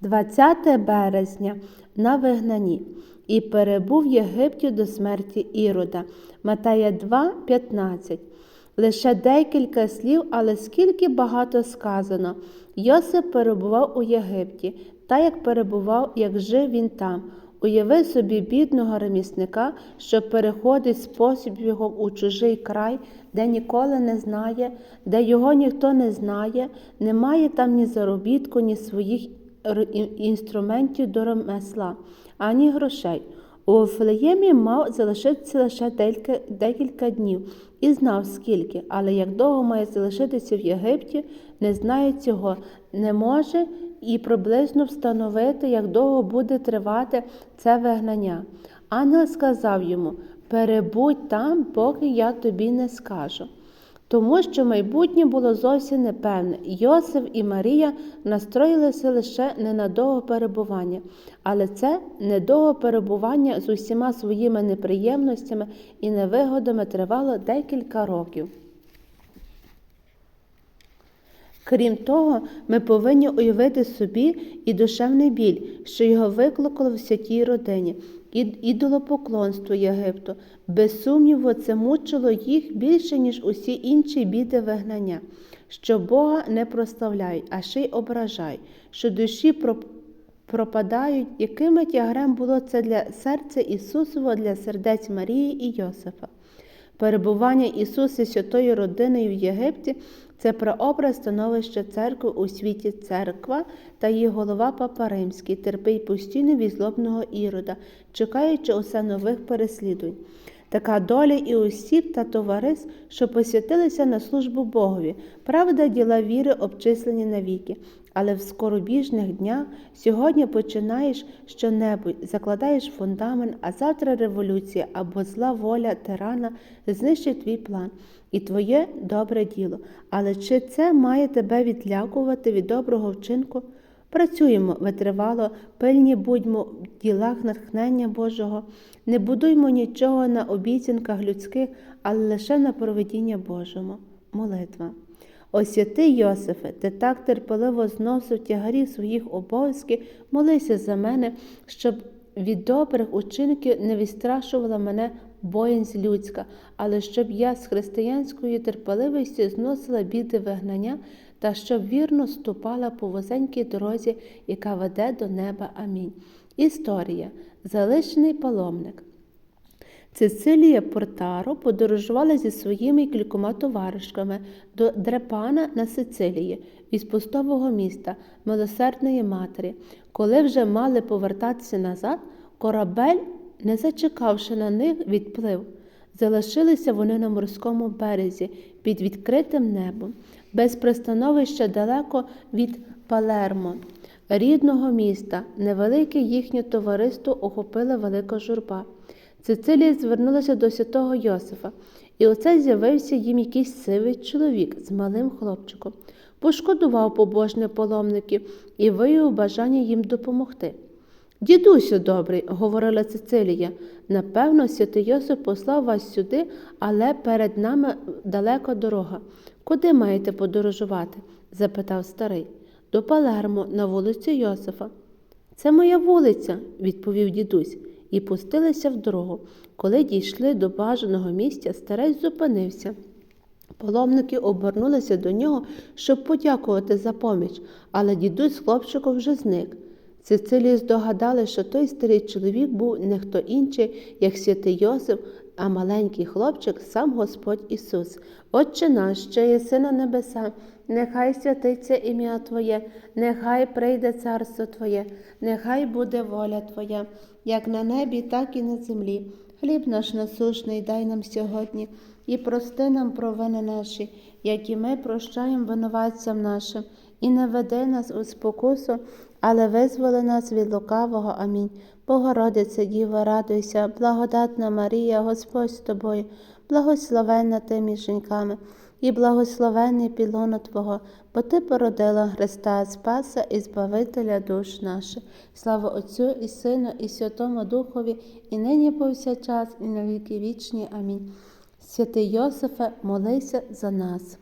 20 березня на вигнанні і перебув в Єгипті до смерті Ірода. Матея 2, 15. Лише декілька слів, але скільки багато сказано. Йосип перебував у Єгипті, та як перебував, як жив він там. Уяви собі бідного ремісника, що переходить спосіб його у чужий край, де ніколи не знає, де його ніхто не знає, немає там ні заробітку, ні своїх інструментів до ремесла, ані грошей. У Вифлеємі мав залишитися лише декілька, декілька днів і знав скільки, але як довго має залишитися в Єгипті, не знає цього, не може і приблизно встановити, як довго буде тривати це вигнання. Ангел сказав йому: перебудь там, поки я тобі не скажу. Тому що майбутнє було зовсім непевне. Йосиф і Марія настроїлися лише не на довго перебування, але це недовго перебування з усіма своїми неприємностями і невигодами тривало декілька років. Крім того, ми повинні уявити собі і душевний біль, що його викликало в святій родині, ідолопоклонство Єгипту. Без сумніву, це мучило їх більше, ніж усі інші біди вигнання, що Бога не прославляють, а ще й ображають, що душі пропадають, якими тягарем було це для серця Ісусова, для сердець Марії і Йосифа. Перебування Ісуса святою родиною в Єгипті це прообраз становища церкви у світі церква та її голова Папа Римський терпить постійно від злобного ірода, чекаючи усе нових переслідувань. Така доля і осіб та товариств, що посвятилися на службу Богові, правда, діла віри обчислені навіки. Але в скоробіжних днях сьогодні починаєш щонебудь, закладаєш фундамент, а завтра революція або зла воля тирана знищить твій план і твоє добре діло. Але чи це має тебе відлякувати від доброго вчинку? Працюємо витривало, пильні будьмо в ділах натхнення Божого, не будуймо нічого на обіцянках людських, але лише на проведіння Божому. Молитва. О святий Йосифе, ти так терпеливо зносив тягарі своїх обов'язків, молися за мене, щоб від добрих учинків не відстрашувала мене боянь людська, але щоб я з християнською терпеливістю зносила біди вигнання та щоб вірно ступала по возенькій дорозі, яка веде до неба. Амінь. Історія. Залишений паломник. Цицилія Портаро подорожувала зі своїми кількома товаришками до Дрепана на Сицилії, із пустового міста, милосердної матері. Коли вже мали повертатися назад, корабель, не зачекавши на них, відплив. Залишилися вони на морському березі під відкритим небом, без пристановища далеко від Палермо, рідного міста, невелике їхнє товариство охопила велика журба. Цицилія звернулася до святого Йосифа, і оце з'явився їм якийсь сивий чоловік з малим хлопчиком, пошкодував побожних паломників і виявив бажання їм допомогти. Дідусю добрий, говорила Цицилія, напевно, святий Йосип послав вас сюди, але перед нами далека дорога. Куди маєте подорожувати? запитав старий. До Палермо, на вулицю Йосифа. Це моя вулиця, відповів дідусь і пустилися в дорогу. Коли дійшли до бажаного місця, старець зупинився. Паломники обернулися до нього, щоб подякувати за поміч, але дідусь хлопчиком вже зник. Цицилії здогадали, що той старий чоловік був не хто інший, як святий Йосип, а маленький хлопчик сам Господь Ісус. Отче наш, що єси на небеса, нехай святиться ім'я Твоє, нехай прийде царство Твоє, нехай буде воля Твоя, як на небі, так і на землі. Хліб наш насушний дай нам сьогодні і прости нам провини наші, як і ми прощаємо винуватцям нашим, і не веди нас у спокусу, але визволи нас від лукавого. Амінь. Богородице, Діво, радуйся, благодатна Марія, Господь з тобою, благословенна ти між жінками, і благословенний пілону Твого, бо Ти породила Христа, Спаса і Збавителя душ наших. Слава Отцю і Сину, і Святому Духові, і нині повсякчас, і на віки вічні. Амінь. Святий Йосифе, молися за нас.